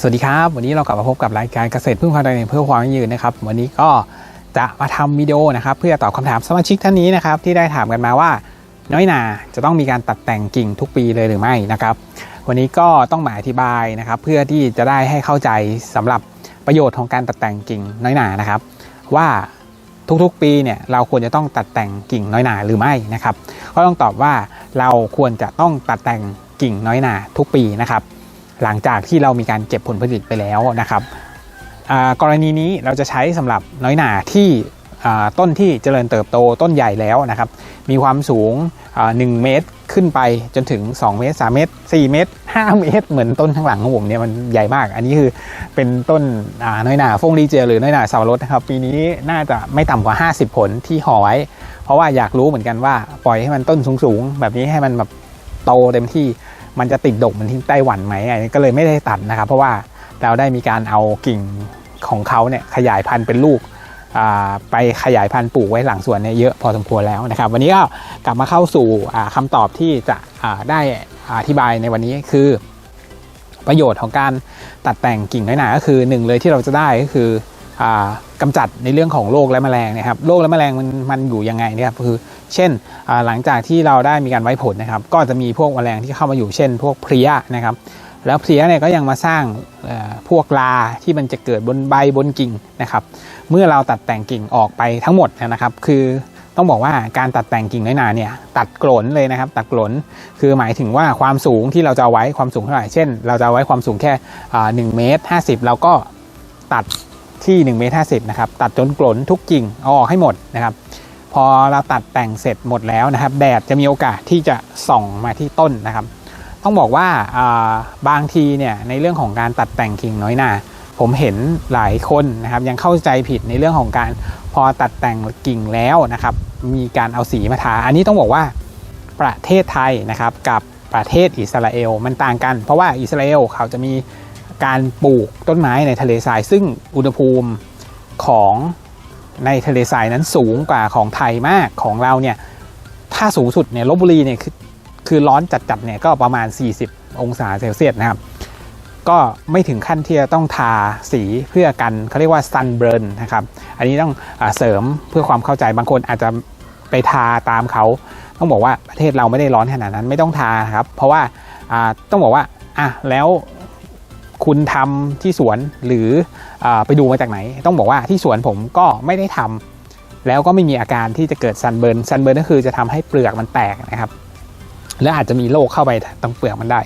สวัสดีครับ วันนี้เรากลับมาพบกับรายการเกษตรพึ่งพาตัวเองเพื่อความยั่งยืนนะครับ วันนี้ก็จะมาทำวิดีโอนะครับ เพื่อตอบคำถามสมาชิกท่านนี้นะครับ ที่ได้ถามกันมาว่า น้อยนาจะต้องมีการตัดแต่งกิ่งทุกปีเลยหรือไม่นะครับ วันนี้ก็ต้องมาอธิบายนะครับ เพื่อที่จะได้ให้เข้าใจสำหรับประโยชน์ของการตัดแต่งกิ่งน้อยนานะครับ ว่าทุกๆปีเนี่ยเราควรจะต้องตัดแต่งกิ่งน้อยหนาหรือไม่นะครับ ก็ต้องตอบว่าเราควรจะต้องตัดแต่งกิ่งน้อยหนาทุกปีนะครับ หลังจากที่เรามีการเก็บผลผลิตไปแล้วนะครับกรณีนี้เราจะใช้สำหรับน้อยหนาที่ต้นที่เจริญเติบโตต้นใหญ่แล้วนะครับ มีความสูงอ่า1เมตรขึ้นไปจนถึง 2 เมตร 3 เมตร 4 เมตร 5 เมตร เหมือนต้นข้างหลังของผมเนี่ยมันใหญ่มาก อันนี้คือเป็นต้นน้อยหนาฟงดีเจหรือน้อยหนาสาวรสนะครับ ปีนี้น่าจะไม่ต่ำกว่า 50 ผลที่ห่อไว้ เพราะว่าอยากรู้เหมือนกันว่าปล่อยให้มันต้นสูงๆ แบบนี้ให้มันแบบโตเต็มที่ มันจะติดดกเหมือนที่ไต้หวันไหมอันนี้ก็เลยไม่ได้ตัดนะครับ เพราะว่าเราได้มีการเอากิ่งของเขาเนี่ยขยายพันธุ์เป็นลูกไปขยายพันธุ์ปลูกไว้หลังสวนเนี่ยเยอะพอสมควรแล้วนะครับ วันนี้ก็กลับมาเข้าสู่อ่าคำตอบที่จะได้อธิบายในวันนี้คือ ประโยชน์ของการตัดแต่งกิ่งน้อยหนาก็คือหนึ่งเลยที่เราจะได้ก็คืออากำจัดในเรื่องของโรคและแมลงนะครับโรคและแมลงมันมันอยู่ยังไงนะครับคือ เช่นหลังจากที่เราได้มีการไว้ผลนะครับ ก็จะมีพวกแมลงที่เข้ามาอยู่เช่น พวกเพลียนะครับ แล้วเพลียเนี่ยก็ยังมาสร้างพวกลาที่มันจะเกิดบนใบบนกิ่งนะครับ เมื่อเราตัดแต่งกิ่งออกไปทั้งหมดนะครับ คือต้องบอกว่าการตัดแต่งกิ่งน้อยหนาเนี่ยตัดกลนเลยนะครับ ตัดกลนคือหมายถึงว่าความสูงที่เราจะไว้ความสูงเท่าไหร่เช่น เราจะไว้ความสูงแค่หนึ่งเมตรห้าสิบเราก็ตัดที่1เมตรห้าสิบนะครับตัดจนกลนทุกกิ่งเอาออกให้หมดนะครับ พอเราตัดแต่งเสร็จหมดแล้วนะครับ แดดจะมีโอกาสที่จะส่องมาที่ต้นนะครับ ต้องบอกว่าาบางทีเนี่ยในเรื่องของการตัดแต่งกิ่งน้อยหนาผมเห็นหลายคนนะครับยังเข้าใจผิดในเรื่องของการพอตัดแต่งกิ่งแล้วนะครับ มีการเอาสีมาทา อันนี้ต้องบอกว่าประเทศไทยนะครับกับประเทศอิสราเอลมันต่างกัน เพราะว่าอิสราเอลเขาจะมีการปลูกต้นไม้ในทะเลทราย ซึ่งอุณหภูมิของ ในทะเลทรายนั้นสูงกว่าของไทยมากของเราเนี่ยถ้าสูงสุดเนี่ยลบบุรีเนี่ยคือคือร้อนจัดๆเนี่ยก็ประมาณ 40 องศาเซลเซียสนะครับ ก็ไม่ถึงขั้นที่จะต้องทาสีเพื่อกันเขาเรียกว่า sun burn นะครับ อันนี้ต้องอเสริมเพื่อความเข้าใจบางคนอาจจะไปทาตามเขา ต้องบอกว่าประเทศเราไม่ได้ร้อนขนาดนั้นไม่ต้องทาครับ เพราะว่าต้องบอกว่าอะแล้ว คุณทำที่สวนหรืออไปดูมาจากไหน ต้องบอกว่าที่สวนผมก็ไม่ได้ทำแล้วก็ไม่มีอาการที่จะเกิดซันเบิร์นซันเบิร์นก็คือจะทำให้เปลือกมันแตกนะครับ และอาจจะมีโรคเข้าไปตรงเปลือกมันได้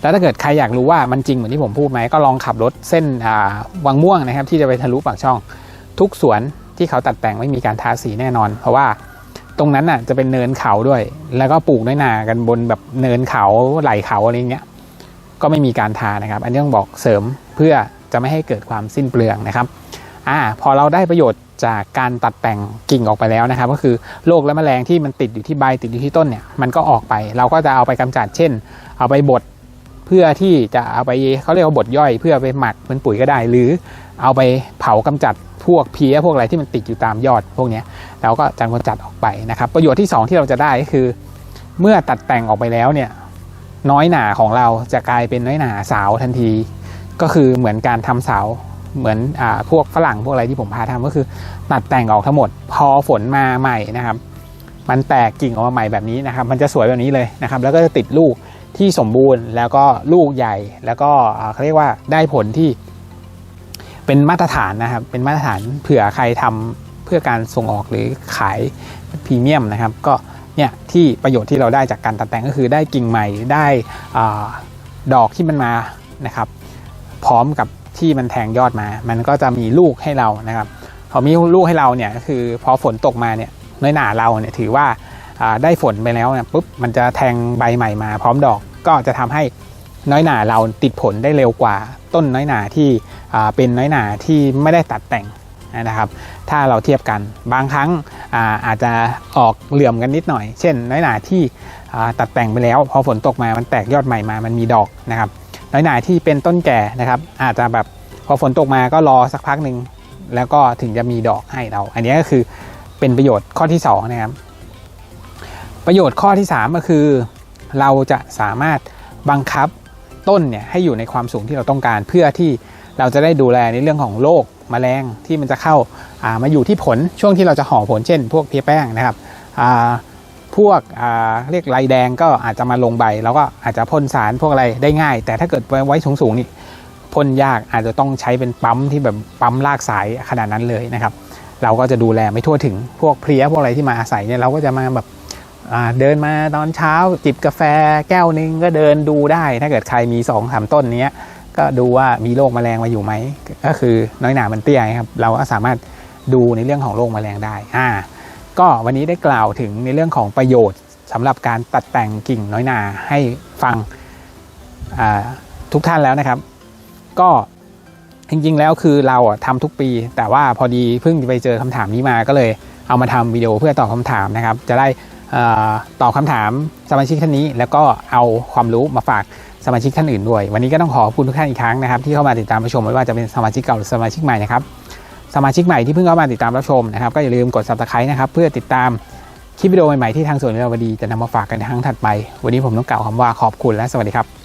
แล้วถ้าเกิดใครอยากรู้ว่ามันจริงเหมือนที่ผมพูดไหมก็ลองขับรถเส้นวังม่วงนะครับ ที่จะไปทะลุปากช่อง ทุกสวนที่เขาตัดแต่งไม่มีการทาสีแน่นอน เพราะว่าตรงนั้นน่ะจะเป็นเนินเขาด้วย แล้วก็ปลูกน้อยนากันบนแบบเนินเขาไหลเขาอะไรเงี้ย ก็ไม่มีการทานะครับ อันนี้ต้องบอกเสริมเพื่อจะไม่ให้เกิดความสิ้นเปลืองนะครับอ่าพอเราได้ประโยชน์จากการตัดแต่งกิ่งออกไปแล้วนะครับ ก็คือโรคและแมลงที่มันติดอยู่ที่ใบติดอยู่ที่ต้นเนี่ยมันก็ออกไป เราก็จะเอาไปกำจัดเช่น เอาไปบดเพื่อที่จะเอาไปเขาเรียกว่าบดย่อย เพื่อไปหมักเป็นปุ๋ยก็ได้ หรือเอาไปเผากำจัดพวกเพี้ยพวกอะไรที่มันติดอยู่ตามยอดพวกนี้เราก็จะกำจัดออกไปนะครับ ประโยชน์ที่ 2 ที่เราจะได้ก็คือ เมื่อตัดแต่งออกไปแล้วเนี่ย น้อยหนาของเราจะกลายเป็นน้อยหนาสาวทันที ก็คือเหมือนการทำเสาเหมือนอ่าพวกฝรั่งพวกอะไรที่ผมพาทำก็คือตัดแต่งออกทั้งหมด พอฝนมาใหม่นะครับ มันแตกกิ่งออกมาใหม่แบบนี้นะครับ มันจะสวยแบบนี้เลยนะครับ แล้วก็จะติดลูกที่สมบูรณ์ แล้วก็ลูกใหญ่ แล้วก็อ่าเขาเรียกว่าได้ผลที่ เป็นมาตรฐานนะครับ เป็นมาตรฐานเผื่อใครทำเพื่อการส่งออกหรือขายพรีเมียมนะครับ ก็ เนี่ยที่ประโยชน์ที่เราได้จากการตัดแต่งก็คือได้กิ่งใหม่ได้ดอกที่มันมานะครับ พร้อมกับที่มันแทงยอดมา มันก็จะมีลูกให้เรานะครับพอมีลูกให้เราเนี่ยก็คือพอฝนตกมาเนี่ยน้อยหนาเราเนี่ยถือว่าได้ฝนไปแล้วเนี่ยปุ๊บมันจะแทงใบใหม่มา พร้อมดอกก็จะทำให้น้อยหนาเราติดผลได้เร็วกว่าต้นน้อยหนาที่เป็นน้อยหนาที่ไม่ได้ตัดแต่งนะครับ ถ้าเราเทียบกันบางครั้ง อาอาจจะออกเหลื่อมกันนิดหน่อย เช่น น้อยหนาที่ตัดแต่งไปแล้ว พอฝนตกมามันแตกยอดใหม่มามันมีดอกนะครับ น้อยหนาที่เป็นต้นแก่นะครับ อาจจะแบบพอฝนตกมาก็รอสักพักหนึ่งแล้วก็ถึงจะมีดอกให้เรา อันนี้ก็คือเป็นประโยชน์ข้อที่2นะครับประโยชน์ข้อที่ 3 ก็คือ เราจะสามารถบังคับต้นเนี่ยให้อยู่ในความสูงที่เราต้องการ เพื่อที่เราจะได้ดูแลในเรื่องของโรคแมลงที่มันจะเข้า มาอยู่ที่ผลช่วงที่เราจะห่อผลเช่น พวกเพลี้ยแป้งนะครับพวกเรียกลายแดงก็อาจจะมาลงใบ แล้วก็อาจจะพ่นสารพวกอะไรได้ง่าย แต่ถ้าเกิดไว้สูงๆนี่พ่นยากอาจจะต้องใช้เป็นปั๊มที่แบบปั๊มลากสายขนาดนั้นเลยนะครับ เราก็จะดูแลไม่ทั่วถึงพวกเพลี้ยพวกอะไรที่มาอาศัยเนี่ยเราก็จะมาแบบเดินมาตอนเช้าจิบกาแฟแก้วนึงก็เดินดูได้ ถ้าเกิดใครมี2อสามต้นนี้ก็ดูว่ามีโรคแมลงมาอยู่ไหมก็คือน้อยหนามันเตี้ยครับ เราก็สามารถ ดูในเรื่องของโรคแมลงได้อ่าก็วันนี้ได้กล่าวถึงในเรื่องของประโยชน์สำหรับการตัดแต่งกิ่งน้อยหนาให้ฟังทุกท่านแล้วนะครับ ก็จริงๆแล้วคือเราอะทำทุกปี แต่ว่าพอดีเพิ่งไปเจอคำถามนี้มาก็เลยเอามาทำวิดีโอเพื่อตอบคำถามนะครับ จะได้ตอบคำถามสมาชิกท่านนี้ แล้วก็เอาความรู้มาฝากสมาชิกท่านอื่นด้วย วันนี้ก็ต้องขอขอบคุณทุกท่านอีกครั้งนะครับ ที่เข้ามาติดตามรับชมไม่ว่าจะเป็นสมาชิกเก่าหรือสมาชิกใหม่นะครับ สมาชิกใหม่ที่เพิ่งเข้ามาติดตามรับชมนะครับก็อย่าลืมกด subscribe นะครับเพื่อติดตามคลิปวิดีโอใหม่ๆที่ทางส่วนวิวดีจะนำมาฝากกันในครั้งถัดไป วันนี้ผมต้องกล่าวคำว่าขอบคุณและสวัสดีครับ